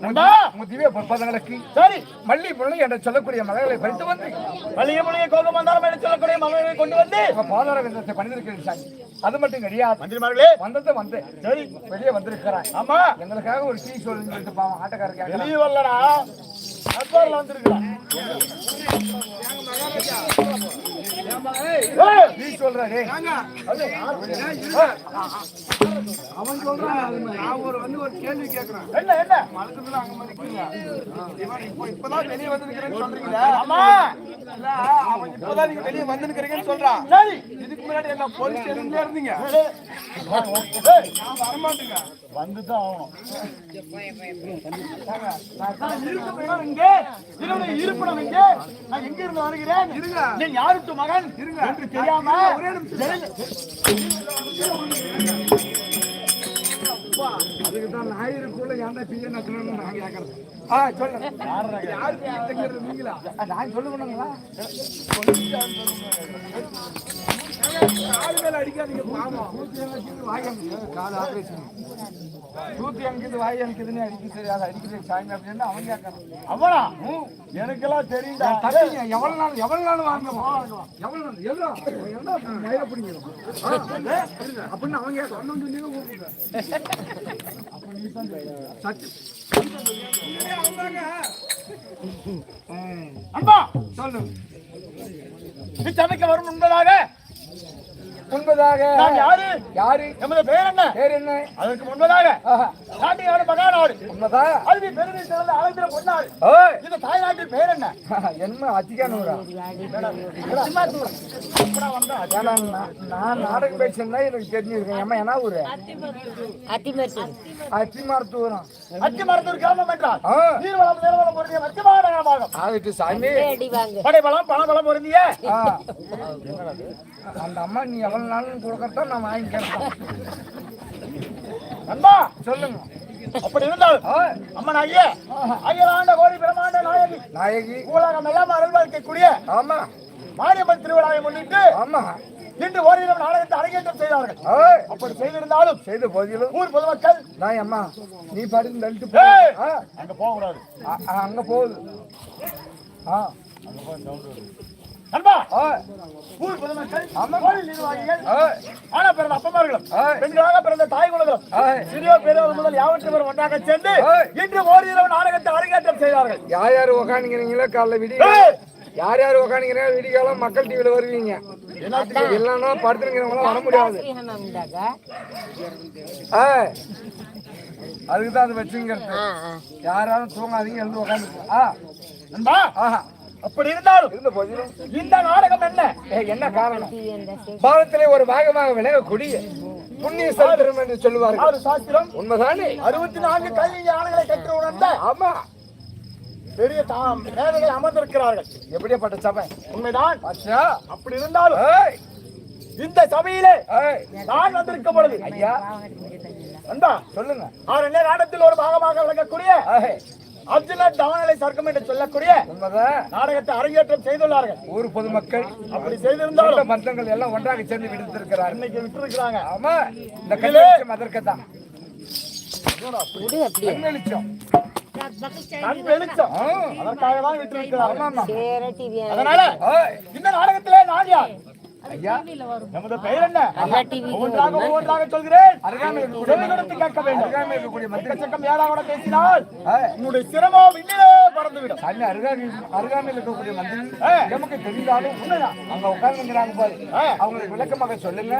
திவ்ய பொற்பதங்களுக்கு சரி. மல்லி முள்ளி என்று சொல்லக்கூடிய மலர்களை பறித்து வந்து மல்லிகை மொழியை கோபம் வந்தாலும் என்று சொல்லக்கூடிய மகளை கொண்டு வந்து பாதார விந்தத்தை பணிந்திருக்கிறேன் சாமி. அது மட்டும் கிடையாது. மந்திரிமார்களே. வந்தது வந்து சரி. வெளியே வந்திருக்கிறாய் ஆமா. எங்களுக்காக ஒரு டீ சொல்லிட்டு பாவம் ஆட்டக்காரர் வெளியே வரலடா. வந்திருக்கிறான் டீ சொல்றாரு அவன் சொல்றான் நான் ஒரு வந்து ஒரு கேள்வி கேட்கிறேன் என்ன என்ன? மலக்குதுல அங்க இவன் இப்போ இப்பதான் வெளியே வந்திருக்கிறேன்னு சொல்றீங்களே? ஆமா. இல்ல அவன் இப்பதான் நீங்க வெளியே வந்திருக்கிறீங்கன்னு சொல்றான் சரி. இதுக்கு முன்னாடி என்ன போலீஸ் ஸ்டேஷன்ல இருந்தீங்க. நான் வரமாட்டேங்க வந்துதான் ஆகணும். இருப்பிடம் இங்க. என்னுடைய இருப்பிடம் இங்க. நான் எங்க இருந்து வருகிறேன்? இருங்க. நீ யாருக்கு மகன்? இருங்க. என்று தெரியாம ஒரே நிமிஷம். அதுக்கு தான் ஞாயிறுக்குள்ள ஏன்டா நக்கணும்னு நான் கேட்கறது. ஆ சொல்லுங்க. நீங்களா நான் சொல்லுவேனுங்களா கால் மேல அடிக்காதீங்க பாவம். வாய் அமுக்குது, காது ஆபரேஷன் நூத்தி அங்கிருந்து வாய் அமுக்குதுன்னு அடிக்க தெரியாது அடிக்கிறது சாமி அப்படின்னு அவன் கேட்கறான் அவனா? எனக்கெல்லாம் தெரியுதா தப்பிங்க. எவ்வளவு நாள் எவ்வளவு நாள் வாங்குவோம் எவ்வளவு நாள்? எவ்வளோ என்ன மயில இருங்க. அப்படின்னு அவன் கேட்க ஒன்னு சொன்னீங்க கூப்பிடுங்க அன்பா சொல்லு. சமைக்க வரும் என்பதாக முன்பதாக நான் யாரு? யாரு? எமது பெயர் என்ன? பேர் என்ன? அதற்கு முன்பதாக ஆஹா, நாட்டியாடு மகாநாடு. உண்மைதா? அல்வி பெருமை சிறந்த அழைத்திர பொன்னாடு. இந்த தாய்நாட்டின் பெயர் என்ன? என்ன ஏன்னா நான் நாடக பேசுனா எனக்கு தெரிஞ்சிருக்கேன் ஏமா என்ன ஊரு? அத்திமருத்தூர். அத்தி மருத்துவரம் அத்தி மரத்தூர் கிராமம் என்றால். நீர்வளம் நீர்வளம் பொருந்திய மத்தியமான நகரமாகும் ஆகிட்டு சாமி. படைபலம் பணபலம் பொருந்திய. அந்த அம்மா நீ எவ்வளவு நாள் கொடுக்கறதா நான் வாங்கிக்கிறேன் அன்பா சொல்லுங்க. அப்படி இருந்தாலும் ஆ, அம்மன் ஐயா அகிலாண்ட கோடி பிரமாண்ட நாயகி நாயகி. உலகம் எல்லாம் அருள்வாய்க்கக்கூடிய ஆமா. மாரியம்மன் திருவிழாவை முன்னிட்டு ஆமா. இன்று ஓரிடம் நாடகத்தை அரங்கேற்றம் செய்தார்கள். அப்படி செய்திருந்தாலும் செய்த போதிலும் ஊர் பொதுமக்கள் நான் அம்மா நீ படுத்து தள்ளிட்டு அங்க போக கூடாது அங்க போகுது. ஆ. அன்பா ஆ, ஊர் பொதுமக்கள். கோயில் நிர்வாகிகள் ஆனா பிறந்த அப்பமார்களும். பெண்களாக பிறந்த தாய்குலங்களும் ஏய். சிறியோர் பெரியவர் முதல் யாவற்றவர் ஒன்றாக சேர்ந்து ஏய். இன்று ஓரிரவு நாடகத்தை அரங்கேற்றம் செய்தார்கள். யார் யார் உக்காந்துக்கிறீங்களோ காலைல விடிய! யார் யார் உக்காந்துக்கிறீங்களோ விடிகாலம் மக்கள் டிவில வருவீங்க. இல்லைன்னா படுத்துருக்கிறவங்களாம் வர முடியாது. அதுக்கு தான் அது வச்சுங்கிறது. யாராலும் தூங்காதீங்க எழுந்து உக்காந்து அன்பா ஆஹா. அப்படி இருந்தாலும் இந்த நாடகம் என்ன? என்ன காரணம்? பாவத்திலே ஒரு பாகமாக விளையக்கூடிய புண்ணிய சரித்திரம் என்று சொல்லுவார்கள். ஆறு சாஸ்திரம் உண்மைதானே? அறுபத்தி நான்கு கல்வி ஞானங்களை கற்று உணர்ந்த ஆமா. பெரிய தாம் மேதைகள் அமர்ந்திருக்கிறார்கள். எப்படியாப்பட்ட சபை? உண்மைதான். அப்படி இருந்தாலும் இந்த சபையிலே நான் வந்திருக்கும் பொழுது ஐயா. சொல்லுங்க. ஆறு நேரத்தில் ஒரு பாகமாக விளங்கக்கூடிய அர்ஜுன தவணலை சர்க்கம் என்று சொல்லக்கூடிய நாடகத்தை அரங்கேற்றம் செய்துள்ளார்கள். ஊர் பொதுமக்கள் அப்படி செய்திருந்தாலும் பந்தங்கள் எல்லாம் ஒன்றாக சேர்ந்து விடுத்திருக்கிறார்கள். இன்னைக்கு விட்டுருக்கிறாங்க. ஆமா இந்த கல்யாணம் அதற்கு தான். அதற்காக தான் விட்டிருக்கிறார்கள். ஆமா சேர டிவி அதனால இந்த நாடகத்திலே நான் யார்? ஐயா நமது பெயர் என்ன? எல்லா டிவி ஒவ்வொன்றாக ஒவ்வொன்றாக சொல்கிறேன். அருகாமையில் இருக்கக்கூடிய செவி கொடுத்து கேட்க வேண்டும். இருக்கக்கூடிய மந்திரி. எக்கச்சக்கம் ஏழாவோட பேசினால் உன்னுடைய சிரமம் விண்ணிலே பறந்துவிடும். அருகாமையில் அருகாமையில் இருக்கக்கூடிய மந்திரி. நமக்கு தெரிந்தாலும் உண்மைதான். அங்க உட்கார்ந்துங்கிறாங்க பாரு. அவங்களுக்கு விளக்கமாக சொல்லுங்க.